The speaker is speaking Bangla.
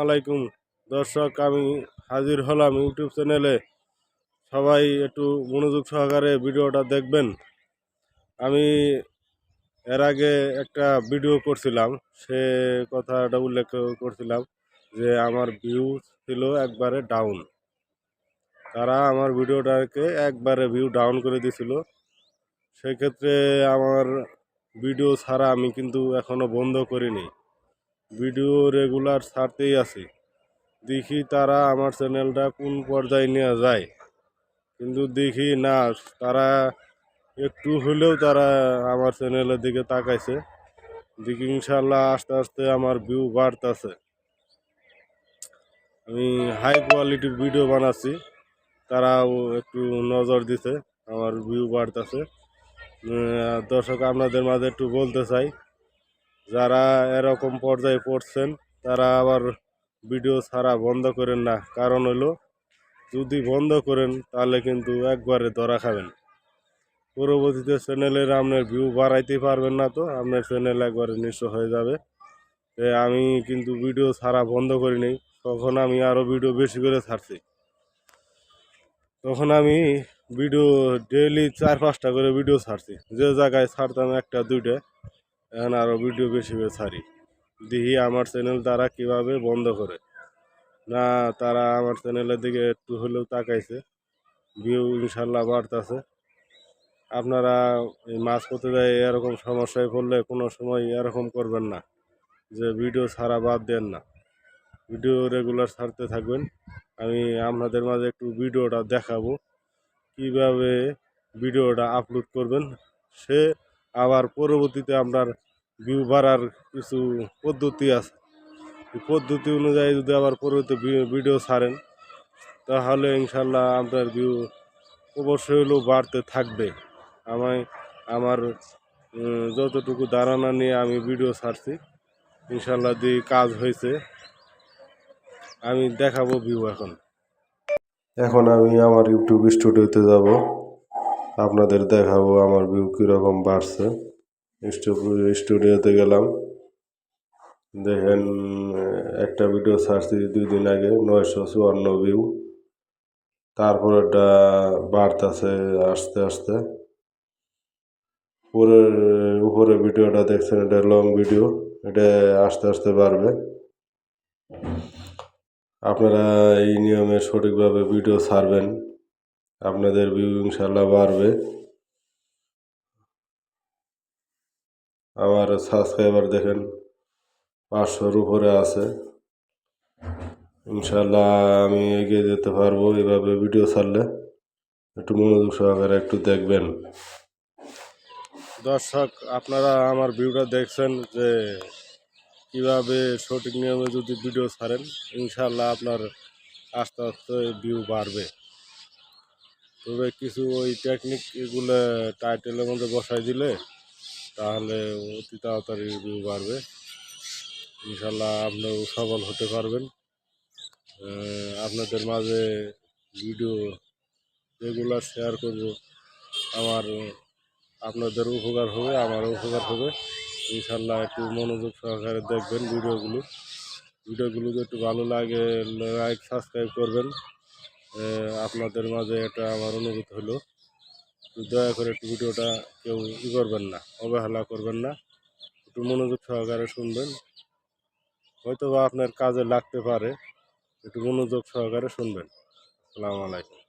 আলাইকুম দর্শক, আমি হাজির হলাম ইউটিউব চ্যানেলে। সবাই একটু মনোযোগ সহকারে ভিডিওটা দেখবেন। আমি এর আগে একটা ভিডিও করছিলাম, সে কথাটা উল্লেখ করছিলাম যে আমার ভিউ ছিল একবারে ডাউন তারা আমার ভিডিওটাকে একবারে ভিউ ডাউন করে দিছিল। সেক্ষেত্রে আমার ভিডিও ছাড়া আমি কিন্তু এখনও বন্ধ করিনি। ভিডিও রেগুলার ছাড়তেই আছি। দেখি তারা আমার চ্যানেলটা কোন পর্যায়ে নেওয়া যায়। কিন্তু দেখি না, তারা একটু হলেও তারা আমার চ্যানেলের দিকে তাকাইছে। দেখি ইনশাল্লাহ আস্তে আস্তে আমার ভিউ বাড়তেছে। আমি হাই কোয়ালিটির ভিডিও বানাচ্ছি। তারাও একটু নজর দিছে, আমার ভিউ বাড়তেছে। দর্শক আপনাদের মাঝে একটু বলতে চাই যারা এরকম পর্যায়ে পড়ছেন, তারা আবার ভিডিও ছাড়া বন্ধ করেন না। কারণ হলো, যদি বন্ধ করেন, তাহলে কিন্তু একবারে ধরা খাবেন। পরবর্তীতে চ্যানেলের আপনার ভিউ বাড়াইতে পারবেন না তো, আপনার চ্যানেল একবারে নিঃস্ব হয়ে যাবে। আমি কিন্তু ভিডিও ছাড়া বন্ধ করি নাই, তখন আমি আরও ভিডিও বেশি করে ছাড়ছি। তখন আমি ভিডিও ডেইলি চার পাঁচটা করে ভিডিও ছাড়ছি। যে জায়গায় ছাড়তাম একটা, দুইটা। এখন আরও ভিডিও বেশি করে ছাড়ি। দেখি আমার চ্যানেল তারা কীভাবে বন্ধ করে। না, তারা আমার চ্যানেলের দিকে একটু হলেও তাকাইছে। ভিউ ইনশাল্লাহ বাড়তেছে। আপনারা এই মাছ করতে যায় এরকম সমস্যায় পড়লে কোনো সময় এরকম করবেন না, যে ভিডিও ছাড়া বাদ দেন না। ভিডিও রেগুলার ছাড়তে থাকবেন। আমি আপনাদের মাঝে একটু ভিডিওটা দেখাবো। কীভাবে ভিডিওটা আপলোড করবেন, সে আবার পরবর্তীতে আপনার ভিউ বাড়ার কিছু পদ্ধতি আছে। পদ্ধতি অনুযায়ী যদি আবার পরবর্তী ভিডিও ছাড়েন, তাহলে ইনশাল্লাহ আপনার ভিউ অবশ্যই হলেও বাড়তে থাকবে। আমায়, আমার যতটুকু ধারণা নিয়ে আমি ভিডিও ছাড়ছি, ইনশাল্লাহ দিয়ে কাজ হয়েছে, আমি দেখাবো ভিউ এখন। এখন আমি আমার ইউটিউব স্টুডিওতে যাব। আপনাদের দেখাবো, আমার ভিউ কীরকম বাড়ছে। স্টুডিওতে গেলাম। দেখেন, একটা ভিডিও ছাড়ছি দুই দিন আগে, নয়শো চুয়ান্ন ভিউ তারপরেটা বাড়তেছে আস্তে আস্তে। উপরের উপরে ভিডিওটা দেখছেন, এটা লং ভিডিও এটা আস্তে আস্তে বাড়বে। আপনারা এই নিয়মে সঠিকভাবে ভিডিও ছাড়বেন। আপনাদের ভিউ ইনশাল্লাহ বাড়বে। আমার সাবস্ক্রাইবার দেখেন, পাঁচশোর উপরে আছে। ইনশাল্লাহ আমি এগিয়ে যেতে পারব এভাবে ভিডিও ছাড়লে। একটু মনোযোগ সহকারে একটু দেখবেন। দর্শক, আপনারা আমার ভিউটা দেখছেন যে কীভাবে সঠিক নিয়মে যদি ভিডিও ছাড়েন ইনশাল্লাহ আপনার আস্তে আস্তে ভিউ বাড়বে। তবে কিছু ওই টেকনিক এগুলো টাইটেলের মধ্যে বসাই দিলে তাহলে অতি তাড়াতাড়ি ভিউ বাড়বে। ইনশাল্লাহ আপনিও সফল হতে পারবেন। আপনাদের মাঝে ভিডিও রেগুলার শেয়ার করব। আমার, আপনাদের উপকার হবে, আমারও উপকার হবে। ইনশাল্লাহ একটু মনোযোগ সহকারে দেখবেন ভিডিওগুলো ভিডিওগুলো একটু ভালো লাগে লাইক সাবস্ক্রাইব করবেন। আপনাদের মাঝে এটা আমার অনুরোধ হলো দয়া করে একটু ভিডিওটা কেউ ই করবেন না, অবহেলা করবেন না, একটু মনোযোগ সহকারে শুনবেন। হয়তো বা আপনার কাজে লাগতে পারে, একটু মনোযোগ সহকারে শুনবেন। আসসালামু আলাইকুম।